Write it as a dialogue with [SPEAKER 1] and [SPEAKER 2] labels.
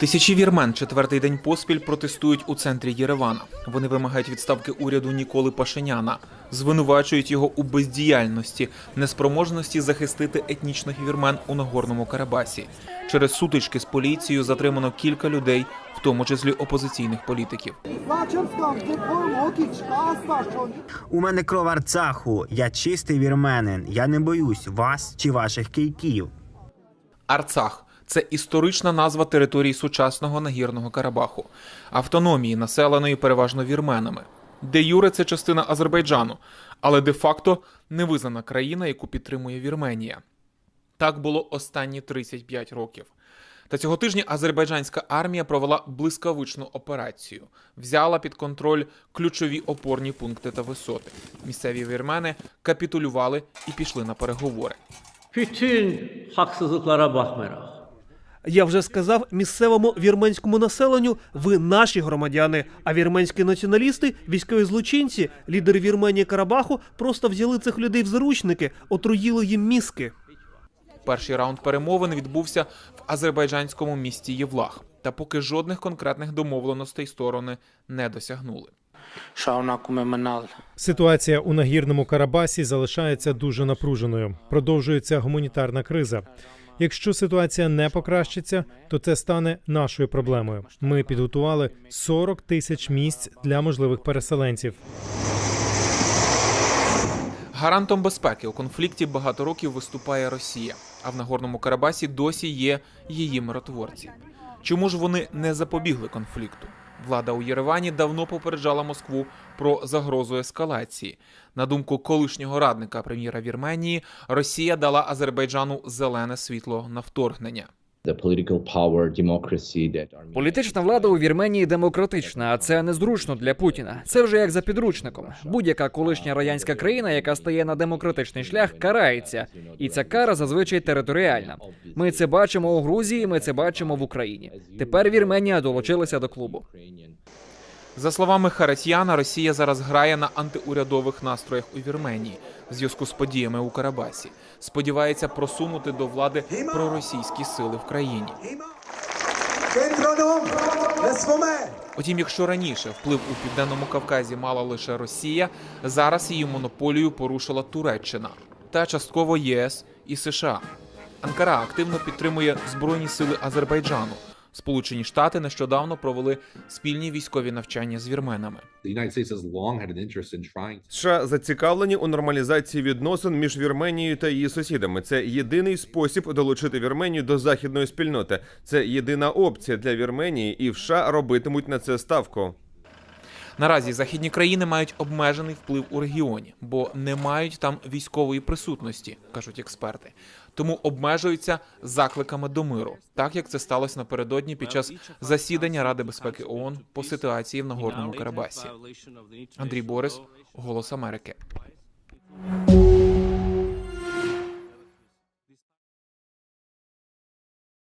[SPEAKER 1] Тисячі вірмен четвертий день поспіль протестують у центрі Єревана. Вони вимагають відставки уряду Ніколи Пашиняна, звинувачують його у бездіяльності, неспроможності захистити етнічних вірмен у Нагорному Карабасі. Через сутички з поліцією затримано кілька людей, в тому числі опозиційних політиків.
[SPEAKER 2] У мене кров Арцаху, я чистий вірменин. Я не боюсь вас чи ваших кийків.
[SPEAKER 1] Арцах це історична назва території сучасного нагірного Карабаху, автономії, населеної переважно вірменами. Де Юре це частина Азербайджану, але де-факто невизнана країна, яку підтримує Вірменія. Так було останні 35 років. Та цього тижня азербайджанська армія провела блискавичну операцію, взяла під контроль ключові опорні пункти та висоти. Місцеві вірмени капітулювали і пішли на переговори.
[SPEAKER 3] Bütün haksızlıklara bakmayarak
[SPEAKER 4] Я вже сказав місцевому вірменському населенню: ви наші громадяни. А вірменські націоналісти, військові злочинці, лідери Вірменії Карабаху просто взяли цих людей в заручники, отруїли їм мізки.
[SPEAKER 1] Перший раунд перемовин відбувся в азербайджанському місті Євлах. Та поки жодних конкретних домовленостей сторони не досягнули.
[SPEAKER 5] Ситуація у нагірному Карабасі залишається дуже напруженою. Продовжується гуманітарна криза. Якщо ситуація не покращиться, то це стане нашою проблемою. Ми підготували 40 тисяч місць для можливих переселенців.
[SPEAKER 1] Гарантом безпеки у конфлікті багато років виступає Росія, а в Нагорному Карабасі досі є її миротворці. Чому ж вони не запобігли конфлікту? Влада у Єревані давно попереджала Москву про загрозу ескалації. На думку колишнього радника прем'єра Вірменії, Росія дала Азербайджану зелене світло на вторгнення.
[SPEAKER 6] Політична влада у Вірменії демократична, а це незручно для Путіна. Це вже як за підручником. Будь-яка колишня радянська країна, яка стає на демократичний шлях, карається, і ця кара зазвичай територіальна. Ми це бачимо у Грузії. Ми це бачимо в Україні. Тепер Вірменія долучилася до клубу.
[SPEAKER 1] За словами Харатьяна, Росія зараз грає на антиурядових настроях у Вірменії в зв'язку з подіями у Карабасі. Сподівається просунути до влади проросійські сили в країні. Утім, якщо раніше вплив у південному Кавказі мала лише Росія, зараз її монополію порушила Туреччина та частково ЄС і США. Анкара активно підтримує збройні сили Азербайджану. Сполучені Штати нещодавно провели спільні військові навчання з вірменами.
[SPEAKER 7] США зацікавлені у нормалізації відносин між Вірменією та її сусідами. Це єдиний спосіб долучити Вірменію до західної спільноти. Це єдина опція для Вірменії, і в США робитимуть на це ставку.
[SPEAKER 1] Наразі західні країни мають обмежений вплив у регіоні, бо не мають там військової присутності, кажуть експерти. Тому обмежуються закликами до миру, так як це сталося напередодні під час засідання Ради безпеки ООН по ситуації в Нагорному Карабасі. Андрій Борис, Голос Америки.